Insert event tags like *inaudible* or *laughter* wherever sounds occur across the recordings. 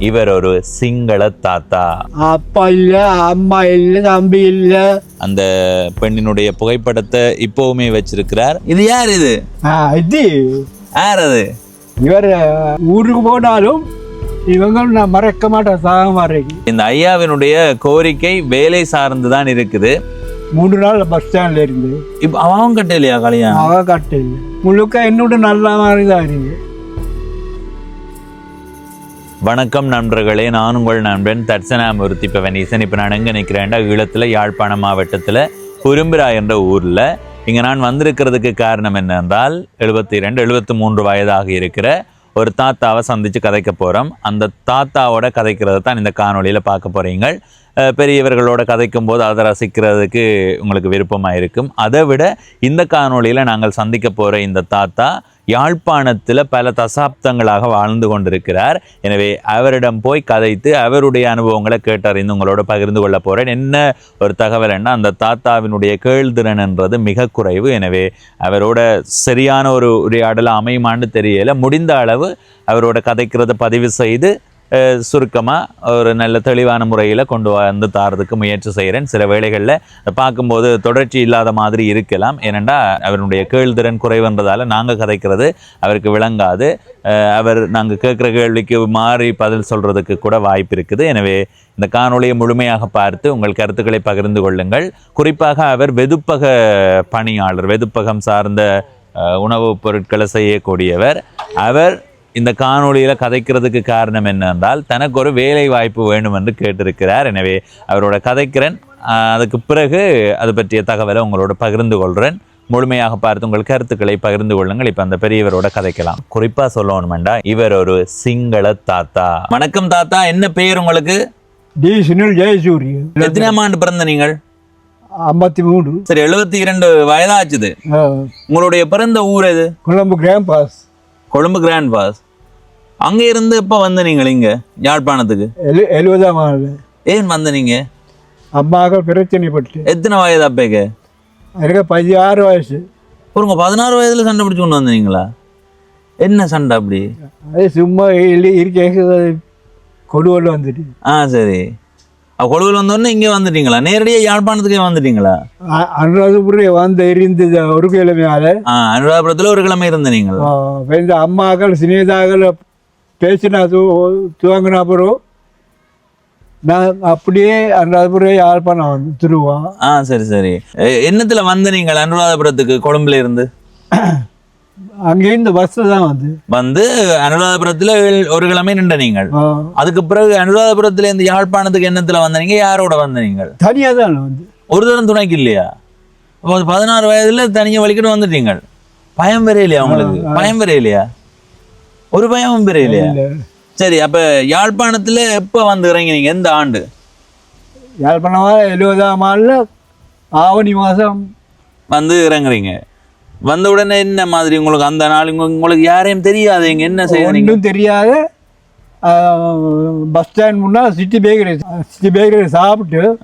இவர் ஒரு சிங்கள தாத்தா. அப்பா இல்ல அம்மா இல்ல தம்பி இல்ல. அந்த பெண்ணினுடைய புகைப்படத்தை இப்பவுமே வச்சிருக்கிறார். இது யார் இது? ஆ, இது. யார் அது? இவர் ஊருக்கு போனாலும் இவங்க நான் மறக்க மாட்டேன் சாக இந்த ஐயாவினுடைய கோரிக்கை வேலை சார்ந்து தான் இருக்குது. மூணு நாள் பஸ் ஸ்டாண்ட்ல இருந்து. இப்ப அவன் கட்டலையா கல்யாணம்? அவ கட்டு முழுக்க என்னோட நல்ல மாதிரி தான் இருக்கு. வணக்கம் நண்பர்களே நான் உங்கள் நண்பன் தட்சணாமூர்த்தி வெனீசன் இப்போ நான் எங்கே நிற்கிறேன்டா ஈழத்தில் யாழ்ப்பாணம் மாவட்டத்தில் குறும்பிரா என்ற ஊரில். இங்கே நான் வந்திருக்கிறதுக்கு காரணம் என்னென்றால் எழுபத்தி ரெண்டு எழுபத்தி மூன்று வயதாக இருக்கிற ஒரு தாத்தாவை சந்தித்து கதைக்க போகிறோம் அந்த தாத்தாவோட கதைக்கிறது தான் இந்த காணொளியில் பார்க்க போகிறீங்க பெரியவர்களோட கதைக்கும் போது அதை ரசிக்கிறதுக்கு உங்களுக்கு விருப்பமாக இருக்கும். அதை விட இந்த காணொளியில் நாங்கள் சந்திக்க போகிற இந்த தாத்தா யாழ்ப்பாணத்தில் பல தசாப்தங்களாக வாழ்ந்து கொண்டிருக்கிறார். எனவே அவரிடம் போய் கதைத்து அவருடைய அனுபவங்களை கேட்டறிந்து உங்களோட பகிர்ந்து கொள்ள போகிறேன் என்ன ஒரு தகவல் என்ன? அந்த தாத்தாவினுடைய கேள்திறன் என்றது மிக குறைவு. எனவே அவரோட சரியான ஒரு உரையாடல் அமையுமான்னு தெரியலை. முடிந்த அளவு அவரோட கதைக்கிறத பதிவு செய்து சுருக்கமாக ஒரு நல்ல தெளிவான முறையில் கொண்டு வந்து தாரதுக்கு முயற்சி செய்கிறேன் சில வேளைகளில் பார்க்கும்போது தொடர்ச்சி இல்லாத மாதிரி இருக்கலாம். ஏனெண்டா அவருடைய கேள்திறன் குறைவுன்றதால நாங்கள் கதைக்கிறது அவருக்கு விளங்காது. அவர் நாங்கள் கேட்குற கேள்விக்கு மாறி பதில் சொல்கிறதுக்கு கூட வாய்ப்பு இருக்குது. எனவே இந்த காணொளியை முழுமையாக பார்த்து உங்கள் கருத்துக்களை பகிர்ந்து கொள்ளுங்கள். குறிப்பாக அவர் வெதுப்பக பணியாளர் வெதுப்பகம் சார்ந்த உணவுப் பொருட்களை செய்யக்கூடியவர். அவர் இந்த காணொளியில் கதைக்கிறதுக்கு காரணம் என்னென்றால் தனக்கு ஒரு வேலை வாய்ப்பு வேணும் என்று கேட்டிருக்கிறார். எனவே அவரோட கதைக்கிறேன். அதுக்கு பிறகு அது பற்றிய தகவலை உங்களோட பகிர்ந்து கொள்கிறேன். முழுமையாக பார்த்து உங்கள் கருத்துக்களை பகிர்ந்து கொள்ளுங்கள். இப்போ அந்த பெரியவரோட கதைக்கலாம். குறிப்பாக சொல்லணுமெண்டா இவர் ஒரு சிங்கள தாத்தா. வணக்கம் தாத்தா என்ன பெயர் உங்களுக்கு? டி சுனில் ஜெயசூரியன் எத்தனாம் ஆண்டு பிறந்த நீங்கள்? ஐம்பத்தி மூணு சரி எழுபத்தி இரண்டு வயதாச்சுது. உங்களுடைய பிறந்த ஊர் எது? கொழம்பு கிராம் பாஸ். கொழும்பு கிராண்ட் பாஸ். அங்கே இருந்து எப்போ வந்து நீங்கள் இங்கே யாழ்ப்பாணத்துக்கு? எழு எழுபதாம் ஆண்டு. ஏன் வந்த நீங்க? அம்மாக்கள் பிரச்சனைப்பட்டு. எத்தனை வயது அப்பேக்கு? எனக்கு பதினாறு வயசு. ஒருங்க பதினாறு வயதுல சண்டை பிடிச்சு கொண்டு வந்தீங்களா? என்ன சண்டை அப்படி? அது சும்மா இருக்க கொடுவல் வந்துட்டு. ஆ சரி. கொழுவில் வந்தோடனே இங்கே வந்துட்டீங்களா? நேரடியாக யாழ்ப்பாணத்துக்கே வந்துட்டீங்களா? அனுராதபுரம் வந்து இருந்தது ஒரு கிழமையால. ஆ அனுராபுரத்தில் ஒரு கிழமை இருந்த நீங்கள் இந்த அம்மாக்கள் சினேதாக்கள் பேசினா துவங்கின அப்புறம் நான் அப்படியே அனுராதபுரம் யாழ்ப்பாணம் வந்து திருவா ஆ சரி சரி. என்னத்துல வந்த நீங்கள் அனுராதபுரத்துக்கு கொழும்புல இருந்து *coughs* அங்கேருந்து பஸ்ஸில் தான் வந்து. வந்து அனுராதபுரத்துல ஒரு கிழமை நின்ற நீங்கள். அதுக்கு பிறகு அனுராதபுரத்துல இருந்து யாழ்ப்பாணத்துக்கு என்னத்துல வந்த நீங்க யாரோட வந்த நீங்கள்? தனியா தான் வந்து. ஒரு தரம் துணைக்கு இல்லையா? அப்போ பதினாறு வயதுல தனியாக வலிக்கிட்டு வந்துட்டீங்க பயம் பெரிய இல்லையா உங்களுக்கு? பயம் பெரிய இல்லையா? ஒரு பயமும் இல்ல. சரி அப்ப யாழ்ப்பாணத்துல எப்ப வந்து இறங்கினீங்க எந்த ஆண்டு? யாழ்ப்பாணமா எழுபதாம் ஆண்டில் ஆவணி மாதம் வந்து இறங்குறீங்க. வந்த உடனே என்ன மாதிரி உங்களுக்கு அந்த நாள் உங்க- உங்களுக்கு யாரையும் தெரியாது? இங்க என்ன செய்யறீங்க தெரியாத. பஸ் ஸ்டாண்ட் முன்னால் சிட்டி பேக்கரி சிட்டி பேக்கரி சாப்பிட்டு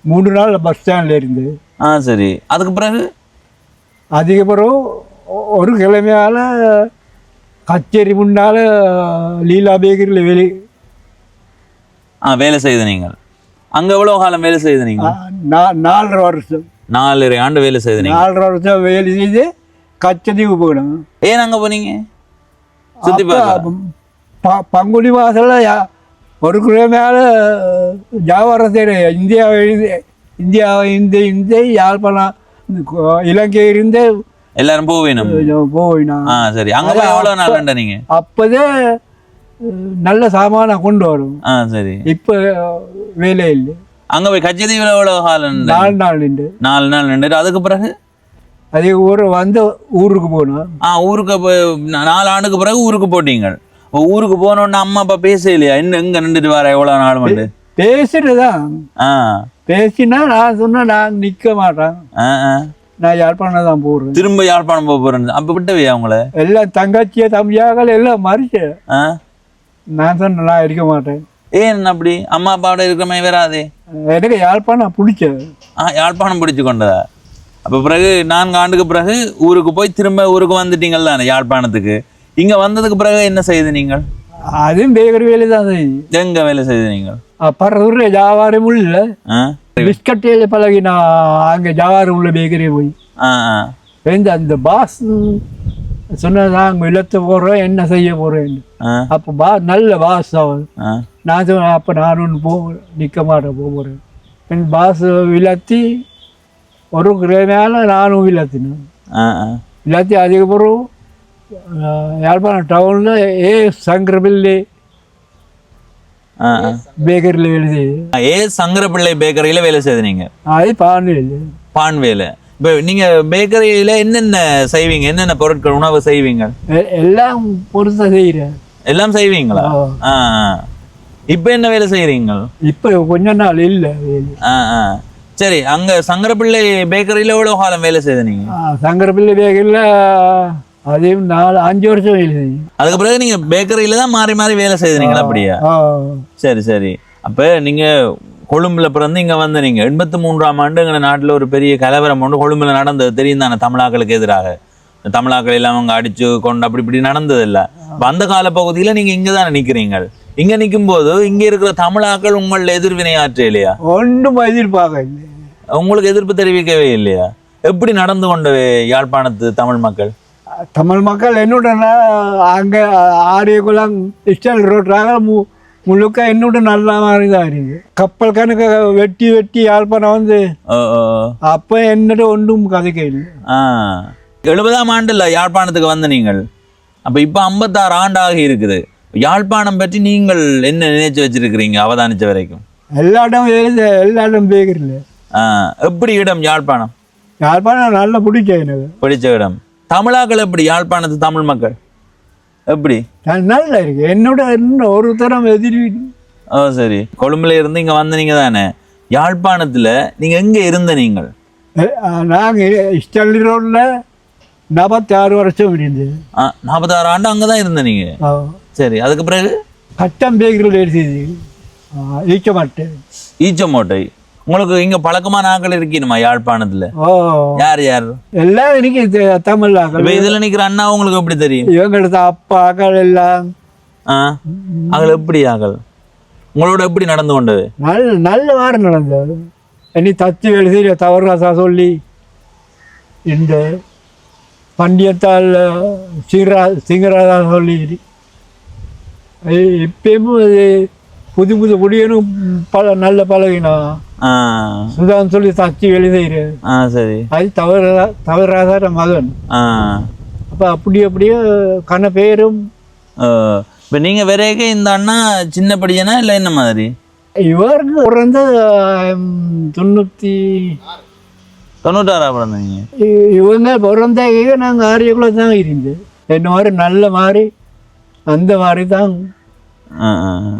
மூணு நாள் பஸ் ஸ்டாண்டில் இருந்து. ஆ சரி. அதுக்கு பிறகு? அதுக்கப்புறம் ஒ- ஒரு கிழமையால் கச்சேரி முன்னால் லீலா பேக்கரியில் வெளி ஆ வேலை செய்த நீங்கள். அங்க எவ்வளவு காலம் வேலை செய்த நீங்க? நா- நாலரை வருஷம். நாலரை ஆண்டு வேலை செய்த நாலரை வருஷம் வேலை செய்து கச்சதீவு போயிடும் ஏன் அங்க போனீங்க? ப- பங்குனி மாதத்தில் ஒரு கிழமையால வியாபாரம் செய்கிற இந்தியாவை இந்தியாவை இந்த இந்த யாழ்ப்பாணம் இந்த கொ- இலங்கை இருந்து எல்லாரும் போவேணும். போயினா. ஆ சரி. அங்க போய் எவ்வளவு நாள் நின்ற நீங்க? அப்போதே நல்ல சாமானை கொண்டு வரும். ஆ சரி. இப்போ வேலை இல்லை. அங்க போய் கச்சதீவுல எவ்வளவு காலம்? நாலு நாள் நின்று. நாலு நாள் நின்று அதுக்கு பிறகு? அதே ஊர் வந்து ஊருக்கு போனோம் ஆ ஊருக்கு நாலு ஆண்டுக்கு பிறகு ஊருக்கு போட்டீங்க ஊருக்கு போனோடனே அம்மா அப்பா பேசலையா? இன்னும் எங்க நின்றுட்டு வர எவ்வளவு நாள் வந்து? பேசிட்டு தான் ஆ. பேசினா நான் சொன்னேன் நான் நிற்க மாட்டேன். நான் யாழ்ப்பாணம் தான் போடுறேன் திரும்ப யாழ்ப்பாணம் போக போறேன் அப்ப விட்டவையா அவங்கள எல்லாம் தங்கச்சிய தம்பியாக்கள் எல்லாம் மறிச்சு. நான் சொன்னேன் நான் இருக்க மாட்டேன். ஏன் அப்படி? அம்மா அப்பாவோட இருக்கிறமே வராதே. எனக்கு யாழ்ப்பாணம் பிடிச்சது. ஆ யாழ்ப்பாணம் பிடிச்சு கொண்டதா? அப்ப பிறகு நான்கு ஆண்டுக்கு பிறகு ஊருக்கு போய் திரும்ப ஊருக்கு வந்துட்டீங்கள் தானே யாழ்ப்பாணத்துக்கு. இங்க வந்ததுக்கு பிறகு என்ன செய்து நீங்கள்? அதுவும் பேக்கரி வேலை தான். எங்க வேலை செய்து நீங்கள்? பரதூர் ஜாவாரம் உள்ள ஆ? பிஸ்கட்டில் பழகி நான் அங்கே ஜாவாரம் உள்ள பேக்கரி போய். அந்த பாஸ் சொன்னதா அங்கே இழுத்து போடுறோம் என்ன செய்ய போகிறேன்னு அப்போ பா நல்ல பாஸ் அவன் நான் சொன்னேன் அப்போ நான் ஒன்று போ நிற்க மாட்டேன் போக போகிறேன் என் பாஸ் விளத்தி ஒரு ஆ ஆ. விளத்தி அதுக்கப்புறம் அஹ், யாழ்ப்பாணம் டவுனில் ஏ சங்கரபில்லி ஆ ஆ. பேக்கரியில் வேலை செய்யுது ஏ சங்கரப்பிள்ளை பேக்கரியில வேலை செய்து நீங்க? அது பாண்டியில் பான் வேலை இப்போ நீங்க பேக்கரியில என்னென்ன செய்வீங்க? என்னென்ன பொருட்கள் உணவு செய்வீங்க? எல்லாம் பொறுத்த செய்கிறேன் எல்லாம் செய்வீங்களா? ஆ. இப்போ என்ன வேலை செய்றீங்க? இப்போ கொஞ்ச நாள் இல்லை ஆ ஆ. சரி அங்க சங்கரப்பிள்ளை பேக்கரியில எவ்வளவு காலம் வேலை செய்த நீங்க? சங்கரபில்லி பேக்கரியில் அதையும் நாலு அஞ்சு வருஷம் வேலை அதுக்கு பிறகு நீங்க பேக்கரியில தான் மாறி மாறி வேலை செய்தீங்களா அப்படியா? சரி சரி. அப்ப நீங்க கொழும்புல பிறந்து இங்க வந்து நீங்க எண்பத்தி மூன்றாம் ஆண்டு எங்க நாட்டுல ஒரு பெரிய கலவரம் ஒன்று கொழும்புல நடந்தது. தெரியும் தானே தமிழாக்களுக்கு எதிராக. தமிழாக்கள் எல்லாம் அவங்க அடிச்சு கொண்டு அப்படி இப்படி நடந்தது இல்ல. அந்த கால பகுதியில நீங்க இங்க தானே நிக்கிறீங்க இங்க நிக்கும் போது இங்க இருக்கிற தமிழாக்கள் உங்கள எதிர்வினை ஆற்ற இல்லையா? ஒன்றும் எதிர்பார்க்க இல்லை. உங்களுக்கு எதிர்ப்பு தெரிவிக்கவே இல்லையா? எப்படி நடந்து கொண்ட யாழ்ப்பாணத்து தமிழ் மக்கள்? தமிழ் மக்கள் என்னுடன் அங்கே ஆரியகுளம் இஸ்டல் ரோட்ராக மு முழுக்க என்னுடன் நல்ல மாதிரி தான் இருக்கு. கப்பல் கணக்கு வெட்டி வெட்டி யாழ்ப்பாணம் வந்து. அப்போ என்னோட ஒன்றும் கதைக்க இல்லை. எழுபதாம் ஆண்டுல யாழ்ப்பாணத்துக்கு வந்த நீங்கள்? அப்ப இப்ப ஐம்பத்தாறு ஆண்டு ஆகி இருக்குது. யாழ்ப்பாணம் பற்றி நீங்கள் என்ன நினைச்சு வச்சிருக்கிறீங்க அவதானிச்ச வரைக்கும்? எல்லா இடம் எல்லா இடம் பேக்கரில் ஆ, எப்படி இடம் யாழ்ப்பாணம்? யாழ்ப்பாணம் நல்லா பிடிச்ச எனக்கு பிடிச்ச இடம். தமிழாக்கள் எப்படி? யாழ்ப்பாணத்து தமிழ் மக்கள். எப்படி? நல்லா இருக்கு. என்னோட இன்னும் ஒரு தரம் எதிரி ஓ சரி. கொழும்புல இருந்து இங்க வந்த தானே. யாழ்ப்பாணத்துல நீங்க எங்க இருந்த நீங்கள்? நாங்கள் இஸ்டல் ரோட்டில் நாற்பத்தி ஆறு வருஷம் இருந்தது. நாற்பத்தாறு ஆண்டு அங்கதான் இருந்த நீங்க? ஆ. சரி அதுக்கு பிறகு? பட்டம் பேக்கரியில் எடுத்தது. ஈச்ச மாட்டேன் ஈச்சமோட்டை. உங்களுக்கு இங்க பழக்கமான ஆட்கள் இருக்கணுமா யாழ்ப்பாணத்துல? யார் யார்? எல்லாம் எனக்கு தமிழ் ஆக்கள் இதுல நிக்கிற அண்ணா உங்களுக்கு எப்படி தெரியும்? இவங்களது அப்பா ஆக்கள் எல்லாம். ஆ? அகள் எப்படி ஆகல் உங்களோட எப்படி நடந்து கொண்டது? நல்ல நல்ல மாதிரி நடந்தது. இனி தச்சு செய்ய தவறாசா சொல்லி இந்த பண்டியத்தால் சிங்கரா சிங்கராதா சொல்லி இப்பயும் அது புது புது குடியனும் பல நல்ல பழகினா சுதான் சொல்லி தச்சு வேலை செய்கிறேன் சரி அது தவறா தவறாதார மகன் அப்போ அப்படி அப்படியே கன பேரும் இப்ப நீங்க விரைக இந்த அண்ணா சின்ன படிச்சனா இல்ல என்ன மாதிரி இவருக்கு பிறந்த தொண்ணூற்றி தொண்ணூத்தாறா பிறந்தீங்க இ- இவங்க பிறந்த நாங்கள் ஆரியக்குள்ள தான் இருந்தது. என்ன மாதிரி நல்ல மாதிரி அந்த மாதிரி தான்.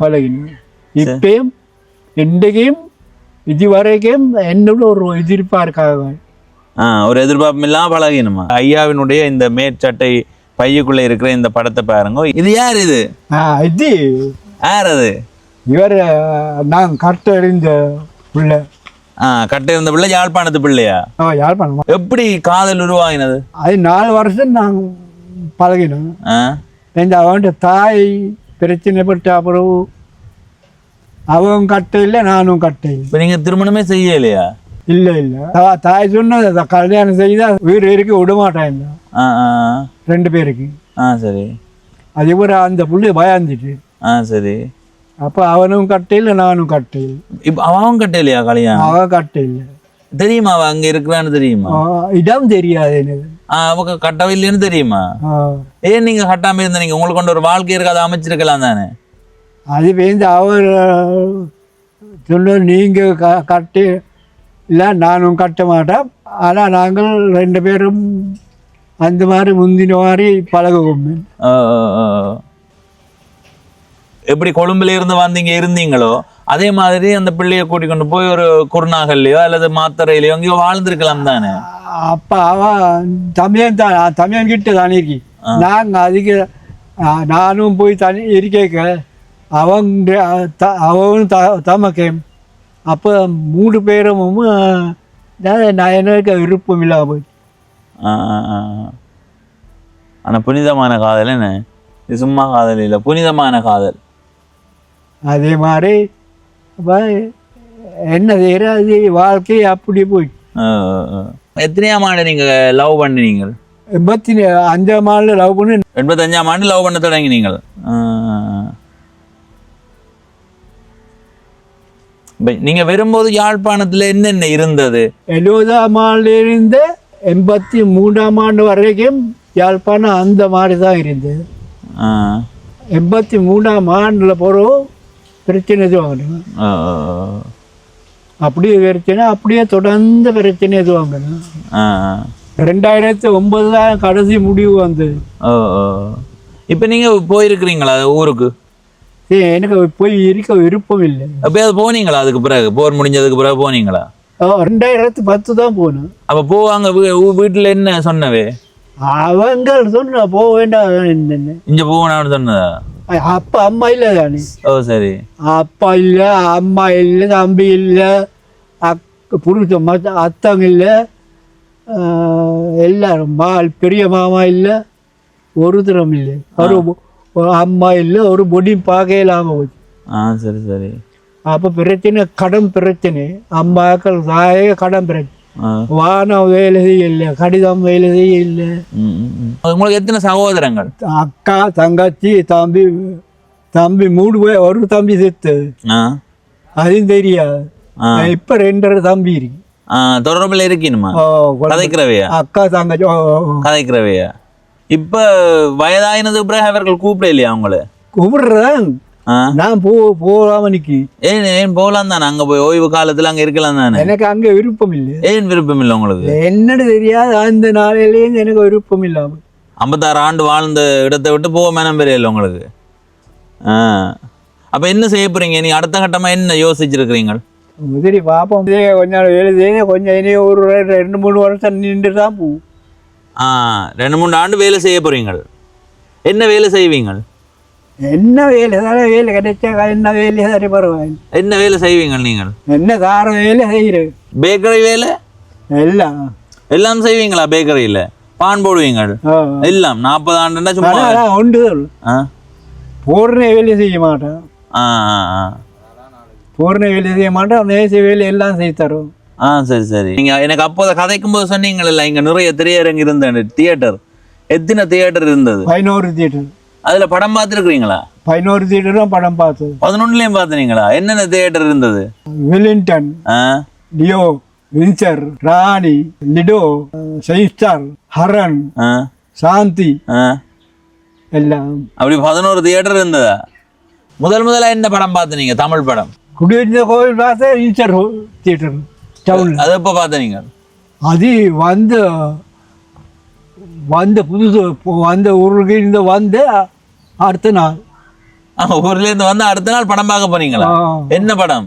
பழகினோம். இப்பயும் இன்றைக்கும் இதுவரைக்கும் என்னோட ஒரு எதிர்பார்க்காக ஒரு எதிர்பார்ப்பும் இல்லாம பழகினுமா? ஐயாவினுடைய இந்த மேற்சட்டை பையுக்குள்ள இருக்கிற இந்த படத்தை பாருங்க. இது யார் இது? இது. யார் அது? இவர் நான் கரெக்டாக இருந்த உள்ள கட்ட இருந்த பிள்ளை யாழ்ப்பாணத்து பிள்ளையா? யாழ்ப்பாணம்? எப்படி காதல் உருவாகினது? அது நாலு வருஷம் நான் பழகினோம் இந்த அவன்கிட்ட தாய் பிரச்சனைப்பட்ட அப்புறம் அவன் கட்ட இல்லை நானும் கட்ட இப்ப நீங்க திருமணமே செய்யலையா? இல்லை இல்லை. தாய் சொன்னது "த- கல்யாணம் செய்தா வீடு இருக்க விட மாட்டேன் ஆ ஆ ரெண்டு பேருக்கு. ஆ சரி. அதே போல அந்த புள்ளி பயந்துட்டு. ஆ சரி. அப்போ அவனும் கட்ட இல்லை நானும் கட்ட இல்லை இப்ப அவன் கட்டையிலையா கல்யாணம் அவன் கட்ட இல்லை தெரியுமா அவ அங்க இருக்கிறான்னு தெரியுமா இடம் தெரியாது எனக்கு அவங்க கட்டவே இல்லைன்னு தெரியுமா ஏன் நீங்க கட்டாம இருந்த நீங்க உங்களுக்கு கொண்டு ஒரு வாழ்க்கை இருக்காது அமைச்சிருக்கலாம் தானே அது வந்து அவர் சொன்ன நீங்கள் க கட்டி இல்லை நானும் கட்ட மாட்டேன் ஆனால் நாங்கள் ரெண்டு பேரும் அந்த மாதிரி முந்தின மாதிரி பழகுவோம். எப்படி கொழும்புல இருந்து வந்தீங்க இருந்தீங்களோ அதே மாதிரி அந்த பிள்ளைய கூட்டி கொண்டு போய் ஒரு குருநாகல்லையோ அல்லது மாத்தரையிலையோ எங்கேயோ வாழ்ந்திருக்கலாம் தானே? அப்போ அவன் தமையன் தான் தமையன் கிட்ட தானே இருக்கி நாங்கள் அதுக்கு நானும் போய் தனி இருக்கேக்க அவன் அவனும் த தமக்கேன் அப்போ மூணு பேரும் நான் எனக்கு விருப்பம் இல்லாமல் போய். ஆனா புனிதமான காதல் என்ன? இது சும்மா காதல் இல்லை புனிதமான காதல். அதே மாதிரி என்ன செய்யற? அது வாழ்க்கை அப்படி போய். எத்தனையாம் ஆண்டு நீங்க லவ் பண்ணினீங்க எண்பத்தி அஞ்சாம் ஆண்டு லவ் பண்ணி எண்பத்தஞ்சாம் ஆண்டு லவ் பண்ண தொடங்கினீங்க நீங்க வரும்போது யாழ்ப்பாணத்துல என்னென்ன இருந்தது? எழுபதாம் ஆண்டிலிருந்து எண்பத்தி மூன்றாம் ஆண்டு வரைக்கும் யாழ்ப்பாணம் அந்த மாதிரி தான் இருந்தது. எண்பத்தி மூணாம் ஆண்டில் போகிறோம் பிரச்சனை ஆ. அப்படியே பிரச்சனை அப்படியே தொடர்ந்து பிரச்சனை ஆ. ரெண்டாயிரத்தி ஒன்பது தான் கடைசி முடிவு வந்தது. இப்போ நீங்க போயிருக்கிறீங்களா ஊருக்கு? எனக்கு போய் இருக்க விருப்பம் இல்லை. எப்பயாவது போனீங்களா அதுக்கு பிறகு? போர் முடிஞ்சதுக்கு பிறகு போனீங்களா? ரெண்டாயிரத்தி பத்து தான் போனேன். அப்ப போவாங்க வீட்டுல என்ன சொன்னவே? அவங்க சொன்ன போக வேண்டாம் இங்க போகணும்னு சொன்னதா? அப்பா அம்மா இல்லை தானே? ஓ சரி. அப்பா இல்லை அம்மா இல்லை தம்பி இல்லை அக் புருஷ மத்த அத்தங்க இல்லை எல்லாரும் மா பெரிய மாமா இல்லை ஒரு தரம் இல்லை ஒரு அம்மா இல்லை ஒரு பொடி பார்க்க இல்லாமல் போச்சு. ஆ சரி சரி. அப்போ பிரச்சனை கடன் பிரச்சனை. அம்மாக்கள் தாய கடன் பிரச்சனை. வானம் வேலை செய்யல கடிதம் வேலை செய்யல ம், ம், ம். உங்களுக்கு எத்தனை சகோதரங்கள்? அக்கா தங்கச்சி தம்பி தம்பி மூணு பேர் ஒரு தம்பி செத்து அதுவும் தெரியாது. இப்ப ரெண்டரை தம்பி இருக்கு. தொடர்பில் இருக்கணுமா கதைக்கிறவையா? அக்கா தங்கச்சி. கதைக்கிறவையா? இப்ப வயதாயினதுக்கு பிறகு அவர்கள் கூப்பிட இல்லையா அவங்கள கூப்பிடுறேன் நான் போ போகாம நிக்கி. ஏன் ஏன் போகலாம் தானே? அங்க போய் ஓய்வு காலத்துல அங்க இருக்கலாம் தானே? எனக்கு அங்க விருப்பம் இல்லை ஏன் விருப்பம் இல்லை உங்களுக்கு என்னன்னு தெரியாது. அந்த நாளையிலேருந்து எனக்கு விருப்பம் இல்லாம ஐம்பத்தாறு ஆண்டு வாழ்ந்த இடத்தை விட்டு போக மேனம் பெரியல உங்களுக்கு. ஆ. அப்ப என்ன செய்ய போறீங்க? நீ அடுத்த கட்டமா என்ன யோசிச்சிருக்கிறீங்க சரி பாப்போம். இதே கொஞ்சம் வேலை செய்ய கொஞ்சம் இனி ஒரு ரெண்டு மூணு வருஷம் நின்று தான் போகும். ஆ ரெண்டு மூணு ஆண்டு வேலை செய்ய போறீங்க என்ன வேலை செய்வீங்க என்ன வேலை? தானே வேலை கிடைச்சா என்ன வேலை சரி பரவாயில்ல என்ன வேலை செய்வீங்க நீங்கள்? என்ன தார வேலை செய்கிறேன் பேக்கரி வேலை எல்லாம் எல்லாம் செய்வீங்களா பேக்கரியில பான் போடுவீங்க. எல்லாம் நாற்பது ஆண்டுன்னா சும்மா உண்டு பூர்ண வேலை செய்ய மாட்டேன் பூர்ண வேலை செய்ய மாட்டேன் நேச வேலை எல்லாம் செய்து தரும் ஆ சரி சரி நீங்க எனக்கு அப்போத கதைக்கும் போது சொன்னீங்கல்ல இங்க நிறைய திரையரங்கு இருந்தேன் தியேட்டர் எத்தனை தியேட்டர் இருந்தது பதினோரு தியேட்டர் அதுல படம் பார்த்துருக்கீங்களா பதினோரு தியேட்டரும் படம் பார்த்தது. பதினொன்னுலயும் பார்த்தீங்களா என்னென்ன தியேட்டர் இருந்தது? Wellington Leo Windsor Rani Lido சைஸ்டார் Haran Shanthi எல்லாம். அப்படி பதினோரு தியேட்டர் இருந்ததா? முதல் முதல்ல என்ன படம் பார்த்து நீங்க தமிழ் படம். குடியிருந்த கோவில் பார்த்தா வின்சர் தியேட்டர் டவுனில் அது எப்போ பார்த்து நீங்க அது வந்த வந்த புதுசு வந்த ஊருக்கு இருந்து வந்து அடுத்த நாள். ஆ, ஊர்ல இருந்து வந்து அடுத்த நாள் படம் பார்க்க போனீங்களா ஆ, என்ன படம்?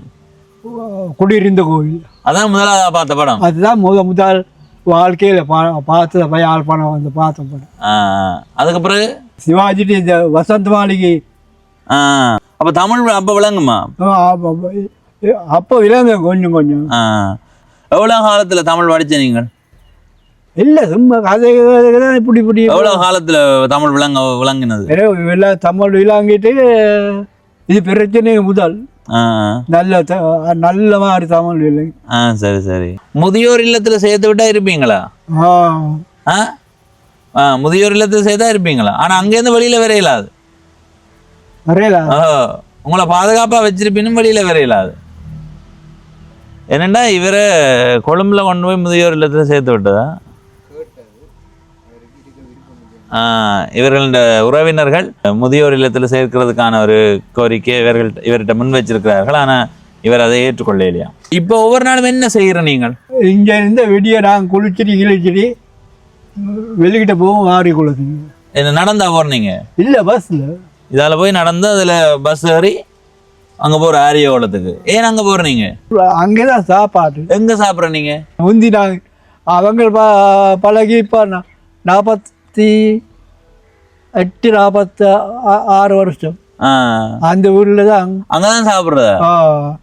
குடியிருந்த கோவில். அதான் முதலாவது பார்த்த படம். அதுதான் முத முதல் வாழ்க்கையில் பா பார்த்த போய் யாழ்ப்பாணம் வந்து பார்த்த படம். அதுக்கு பிறகு? சிவாஜி இந்த வசந்த் மாளிகை. அப்ப தமிழ் அப்ப விளங்குமா? அப்போ விளங்க கொஞ்சம் கொஞ்சம். ஆ. எவ்வளவு காலத்துல தமிழ் படிச்ச நீங்கள்? இல்லை சும்மா கதை தான் இப்படி இப்படி எவ்வளவு காலத்துல தமிழ் விளங்க விளங்கினது? எல்லாம் தமிழ் விளாங்கிட்டு இது பிரச்சனை முதல். நல்ல நல்ல மாதிரி தமிழ் விளங்கி. ஆ சரி சரி. முதியோர் இல்லத்துல சேர்த்து விட்டா இருப்பீங்களா? ஆ. ஆ? முதியோர் இல்லத்துல சேர்த்தா இருப்பீங்களா? ஆனா அங்கேருந்து வெளியில வரையலாது வரையலா? ஓ உங்களை பாதுகாப்பா வச்சிருப்பீனும் வெளியில வரையலாது என்னண்டா இவரை கொழும்புல கொண்டு போய் முதியோர் இல்லத்துல சேர்த்து விட்டதா? ஆ, இவர்களோட உறவினர்கள் முதியோர் இல்லத்தில் சேர்க்கிறதுக்கான ஒரு கோரிக்கை இவர்கள் இவர்கிட்ட முன் வச்சிருக்கிறார்கள். ஆனா இவர் அதை ஏற்றுக்கொள்ள இல்லையா இப்போ ஒவ்வொரு நாளும் என்ன செய்கிற நீங்கள்? இங்கே இருந்து வெடியை நாங்கள் குளிச்சுட்டு கிழிச்சிட்டு வெளிக்கிட்ட போவோம் ஆறி குளத்துக்கு என்ன நடந்தா போறீங்க இல்லை பஸ்ஸில் இதால போய் நடந்து அதுல பஸ் ஏறி அங்க போற ஆரியோளத்துக்கு ஏன் அங்க போறீங்க அங்கே தான் சாப்பாடு. எங்க சாப்பிட்ற நீங்க? முந்தி நாங்கள் அவங்க பழகி இப்போ நாற்பத்தி எட்டு நாற்பத்தி ஆறு வருஷம் அந்த ஊரில் தான் அங்கதான் சாப்பிடுறதா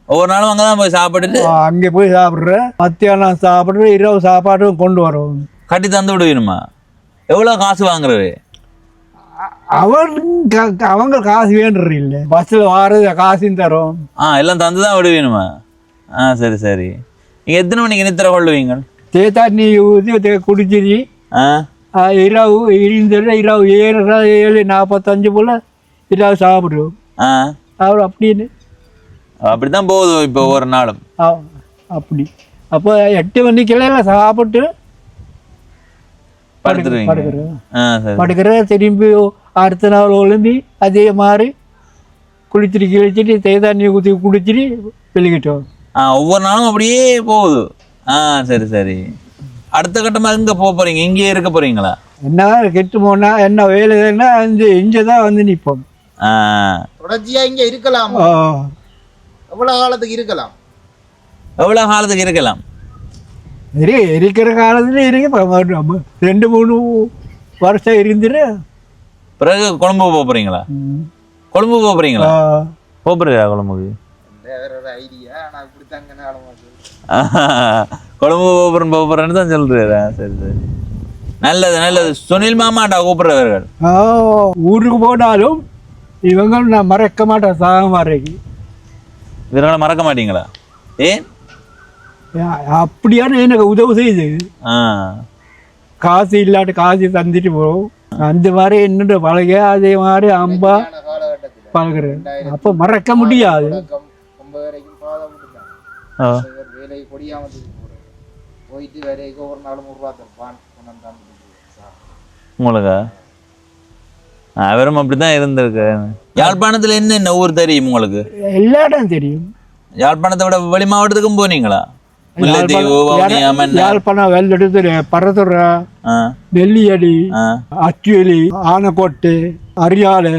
ஒவ்வொரு நாளும் அங்கதான் போய் சாப்பிட்டுட்டு அங்கே போய் சாப்பிட்றேன் மத்தியானம் சாப்பிட்றேன் இரவு சாப்பாடும் கொண்டு வரோம் கட்டி தந்து விடுவீனுமா எவ்வளவு காசு வாங்குறது அவன் அவங்க காசு வேண்டுறது இல்லை பஸ்ஸில் வாரது காசும் தரும் ஆ எல்லாம் தந்து தான் விடுவீனுமா ஆ சரி சரி நீங்கள் எத்தனை மணிக்கு நித்திர கொள்ளுவீங்க தேத்தாண்ணி ஊற்றி தே- குடிச்சிட்டு ஆ ஆ, இரவு இருந்தது இரவு ஏழு ஏழு நாற்பத்தஞ்சு போல் இரவு சாப்பிடுவோம் அவர் அப்படின்னு அப்படி தான் போகுது இப்போ ஒவ்வொரு நாளும் அப்படி அப்போ எட்டு மணிக்கெல்லாம் சாப்பிட்டு படுத்துருவீங்க படுக்கிற திரும்பி அடுத்த நாள் ஒழும்பி அதே மாதிரி குளிச்சுட்டு கிழிச்சிட்டு தேதாண்ணி ஊற்றி குடிச்சிட்டு வெளிக்கிட்டோம் ஆ ஒவ்வொரு நாளும் அப்படியே போகுது ஆ சரி சரி அடுத்த கட்டமாக எங்கே போக போகிறீங்க இங்கேயே இருக்க போகிறீங்களா என்ன கெட்டு போனா என்ன வேலைன்னா இந்த இங்கே தான் வந்து நிற்போம் ஆ. தொடர்ச்சியா இங்க இருக்கலாம். ஆ, எவ்வளவு காலத்துக்கு இருக்கலாம்? எவ்வளோ காலத்துக்கு இருக்கலாம்? இரு இருக்கிற காலத்துல இருக்கு ரெண்டு மூணு வருஷம் இருந்துட்டு. பிறகு கொழும்பு போக போகிறீங்களா ம், கொழும்பு போக போகிறீங்களா ஆ, போக போகிறீங்களா கொழும்புக்கு? வேற ஒரு ஐடியா. ஆனா இப்படித்தாங்க கொழும்பு போகிறேன் போக போகிறேன்னு தான் சொல்கிறாரா சரி சரி. நல்லது நல்லது. சுனில் மாமாட்டா கூப்பிடுறவர்கள். ஆ, ஊருக்கு போனாலும் இவங்க நான் மறக்க மாட்டேன் சாக வரைக்கு இவர்களை மறக்க மாட்டீங்களா? ஏன்? அப்படியான எனக்கு உதவி செய்யுது காசு இல்லாட்ட காசு தந்துட்டு போகும் அந்த மாதிரி என்னோட பழக அதே மாதிரி அம்பா பழகுறேன். அப்போ மறக்க முடியாது. ஆ. போயிட்டு வரைக்கும் ஒரு நாள் கொண்டாந்து உங்களுக்கா அவரும் அப்படிதான் இருந்திருக்கு யாழ்ப்பாணத்துல என்ன என்ன ஊர் தெரியும் உங்களுக்கு எல்லா இடம் தெரியும் யாழ்ப்பாணத்தை விட வெளி மாவட்டத்துக்கும் போனீங்களா யாழ்ப்பாணம் வெள்ளெடுத்து பரதுறை ஆ நெல்லியடி ஆ அச்சுவேலி ஆனக்கோட்டை அரியாலை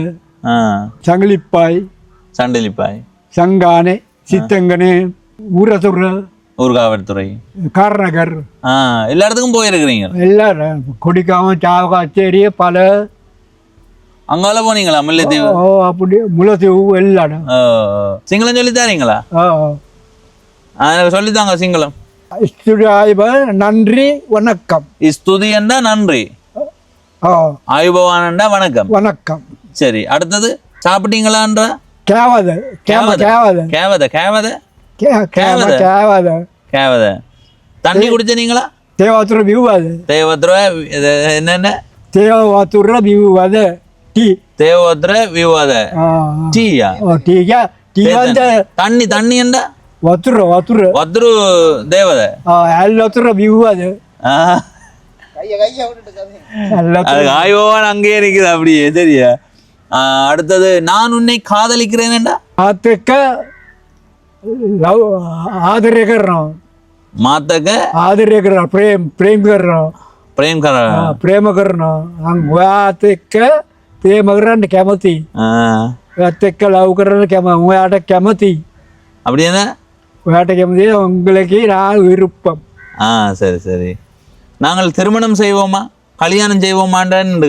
சங்கிலிப்பாய் சண்டிலிப்பாய் சங்கானை சித்தங்கனு ஊரசுர ஊர்காவல்துறை. காரநகர் ஆ எல்லா இடத்துக்கும் போயிருக்கிறீங்க. எல்லாரும் கொடிக்காம சாவகாச்சேரி பல. அங்கால போனீங்களா முல்லைத்தீவு? ஓ அப்படி முளத்தீவு எல்லா இடம் ஓ, சிங்களம் சொல்லி தாரீங்களா? எனக்கு சொல்லித்தாங்க சிங்களம். நன்றி வணக்கம். ஸ்துதி என்றா நன்றி. ஆயுபவானண்டா வணக்கம். வணக்கம். சரி அடுத்தது சாப்பிட்டீங்களான்றா? கேவத கேம கேவத. கேவத கேவத. கேவாத. கேவாத. தண்ணி குடிச்சீங்களா தேவாத்துற விவாது தேவாத்துற என்னென்ன? தேவாத்துற விவாத டீ. தேவாத்துற விவாத டீயா? டீயா டீ வந்து தண்ணி தண்ணி என்ன வத்துரு வத்துரு. வத்துரு தேவத. எல்லாத்துற விவாத ஆய்வான் அங்கேயே இருக்குது அப்படியே சரியா? அடுத்தது நான் உன்னை காதலிக்கிறேன் அதுக்க லவ் आदर कर रहा பிரேம் माता का आदर कर रहा प्रेम प्रेम कर रहा हूँ प्रेम कर தெக்க லவ் கரன்னு கெம உங்கள்கிட்ட கெமத்தி அப்படி என்ன? உங்கள்கிட்ட கெமதி உங்களுக்கு நான் விருப்பம். ஆ சரி சரி. நாங்கள் திருமணம் செய்வோமா? கல்யாணம் செய்வோமாண்டான்னு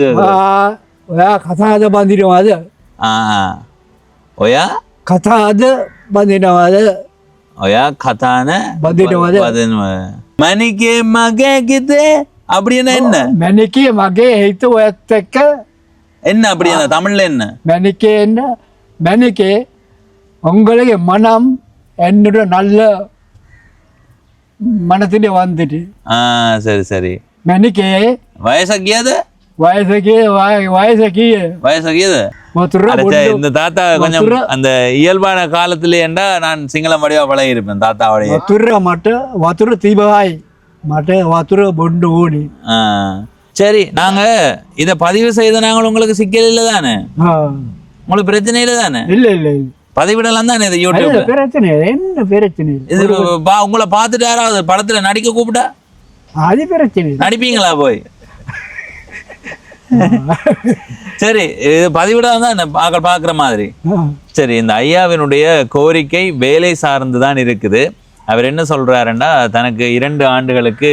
கதாத பாந்திடுவோம் அது. ஆ. ஓயா? කතාද බඳනවාද? ඔයා කතාන බදිනවද බදනවා මැනිකේ මගේ කිතේ அப்படியே என்ன மணிக்கு மகே ஹெய்த்து ஒயத்தக்க என்ன அப்படி என்ன தமிழ்ல என்ன மணிக்கு என்ன மணிக்கு உங்களுக்கு மனம் என்னோட நல்ல மனத்திலே வந்துட்டு ஆ சரி சரி மணிக்கு வயசாகியாது வயசுக்கு வய- வயசுக்கு. ஒருத்தர் அடச்சே, இந்த தாத்தா கொஞ்சம் அந்த இயல்பான காலத்திலேண்டா நான் சிங்களம் வடிவா பழகி இருப்பேன் தாத்தாவுடைய. ஒத்துற மட்டும் ஒத்துற தீபாய் மட்டும் ஒத்துற பொண்டு ஓடி. சரி நாங்க இத பதிவு செய்த நாங்கள் உங்களுக்கு சிக்கல் இல்லை தானே. உங்களுக்கு பிரச்சனை இல்லை தானே? இல்ல இல்ல பதிவிடலாம் தானே இது இல்ல, யூடியூப்ல பிரச்சனை. என்ன பிரச்சனை. இது பா- உங்களை பார்த்துட்டு யாராவது படத்துல நடிக்க கூப்பிட்டா? அது பிரச்சனை. நடிப்பீங்களா போய்? சரி இது பதிவிடாம தான் பார்க்க பார்க்குற மாதிரி. சரி இந்த ஐயாவினுடைய கோரிக்கை வேலை சார்ந்து தான் இருக்குது. அவர் என்ன சொல்றாருன்னா தனக்கு இரண்டு ஆண்டுகளுக்கு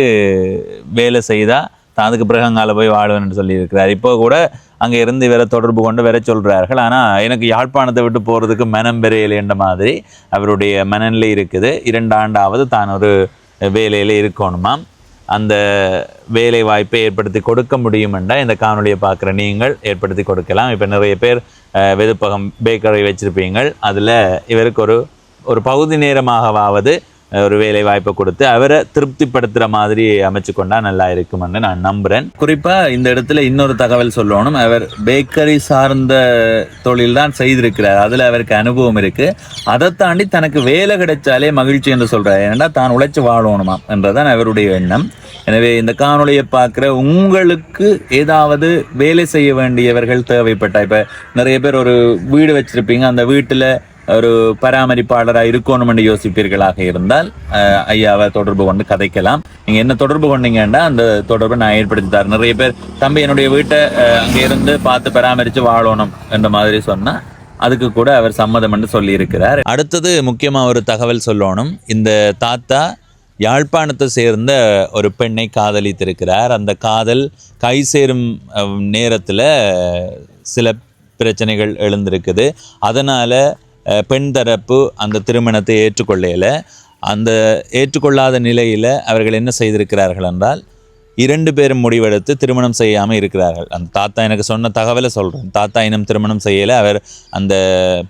வேலை செய்தா தான் அதுக்கு பிறகு அங்கால போய் வாழுவேன்னு சொல்லியிருக்கிறார். இப்போ கூட அங்கே இருந்து இவரை தொடர்பு கொண்டு வர சொல்றார்கள். ஆனால் எனக்கு யாழ்ப்பாணத்தை விட்டு போகிறதுக்கு மனம் பெறையலை என்ற மாதிரி அவருடைய மனநிலை இருக்குது. இரண்டு ஆண்டாவது தான் ஒரு வேலையில் இருக்கணுமாம். அந்த வேலை வாய்ப்பை ஏற்படுத்தி கொடுக்க முடியுமெண்டா இந்த காணொலியை பார்க்குற நீங்கள் ஏற்படுத்தி கொடுக்கலாம். இப்போ நிறைய பேர் அஹ், வெதுப்பகம் பேக்கரி வச்சுருப்பீங்கள். அதில் இவருக்கு ஒரு ஒரு பகுதி நேரமாகவாவது ஒரு வேலை வாய்ப்பை கொடுத்து அவரை திருப்திப்படுத்துகிற மாதிரி அமைச்சு கொண்டா நல்லா இருக்கும்னு நான் நம்புகிறேன் குறிப்பாக இந்த இடத்துல இன்னொரு தகவல் சொல்லணும். அவர் பேக்கரி சார்ந்த தொழில் தான் செய்திருக்கிறார். அதில் அவருக்கு அனுபவம் இருக்குது அதை தாண்டி தனக்கு வேலை கிடைச்சாலே மகிழ்ச்சி என்று சொல்கிறார் ஏன்னா தான் உழைச்சி வாழணுமா என்றதான் அவருடைய எண்ணம். எனவே இந்த காணொலியை பார்க்குற உங்களுக்கு ஏதாவது வேலை செய்ய வேண்டியவர்கள் தேவைப்பட்டா இப்போ நிறைய பேர் ஒரு வீடு வச்சிருப்பீங்க. அந்த வீட்டில் ஒரு பராமரிப்பாளராக இருக்கணும்னு யோசிப்பீர்களாக இருந்தால் அஹ், ஐயாவை தொடர்பு கொண்டு கதைக்கலாம். நீங்கள் என்ன தொடர்பு கொண்டீங்கன்னா அந்த தொடர்பை நான் ஏற்படுத்தி தரேன். நிறைய பேர் தம்பி என்னுடைய வீட்டை அஹ், அங்கே இருந்து பார்த்து பராமரித்து வாழணும் என்ற மாதிரி சொன்னால் அதுக்கு கூட அவர் சம்மதம் என்று சொல்லியிருக்கிறார். அடுத்தது முக்கியமாக ஒரு தகவல் சொல்லணும். இந்த தாத்தா யாழ்ப்பாணத்தை சேர்ந்த ஒரு பெண்ணை காதலித்திருக்கிறார். அந்த காதல் கை சேரும் நேரத்தில் சில பிரச்சனைகள் எழுந்திருக்குது. அதனால் பெண் தரப்பு அந்த திருமணத்தை ஏற்றுக்கொள்ளையில் அந்த ஏற்றுக்கொள்ளாத நிலையில் அவர்கள் என்ன செய்திருக்கிறார்கள் என்றால் இரண்டு பேரும் முடிவெடுத்து திருமணம் செய்யாமல் இருக்கிறார்கள். அந்த தாத்தா எனக்கு சொன்ன தகவலை சொல்கிறேன் தாத்தா இன்னும் திருமணம் செய்யலை. அவர் அந்த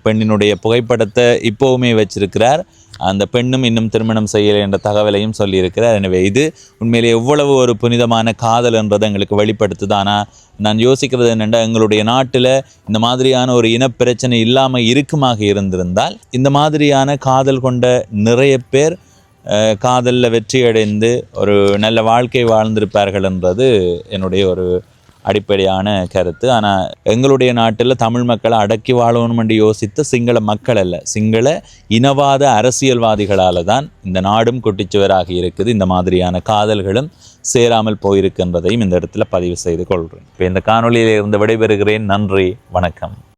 பெண்ணினுடைய புகைப்படத்தை இப்போவுமே வச்சிருக்கிறார். அந்த பெண்ணும் இன்னும் திருமணம் செய்யலை என்ற தகவலையும் சொல்லியிருக்கிறார். எனவே இது உண்மையிலே எவ்வளவு ஒரு புனிதமான காதல் என்றதை எங்களுக்கு வெளிப்படுத்துது ஆனால் நான் யோசிக்கிறது என்னென்னா எங்களுடைய நாட்டில் இந்த மாதிரியான ஒரு இனப்பிரச்சனை இல்லாமல் இருக்குமாக இருந்திருந்தால் இந்த மாதிரியான காதல் கொண்ட நிறைய பேர் காதலில் வெற்றியடைந்து ஒரு நல்ல வாழ்க்கை வாழ்ந்திருப்பார்கள் என்றது என்னுடைய ஒரு அடிப்படையான கருத்து. ஆனால் எங்களுடைய நாட்டில் தமிழ் மக்களை அடக்கி வாழணும் என்று யோசித்த சிங்கள மக்கள் அல்ல. சிங்கள இனவாத அரசியல்வாதிகளால் தான் இந்த நாடும் குட்டிச்சுவராகி இருக்குது. இந்த மாதிரியான காதல்களும் சேராமல் போயிருக்கின்றதையும் இந்த இடத்துல பதிவு செய்து கொள்கிறேன். இப்போ இந்த காணொலியில் இருந்து விடைபெறுகிறேன். நன்றி. வணக்கம்.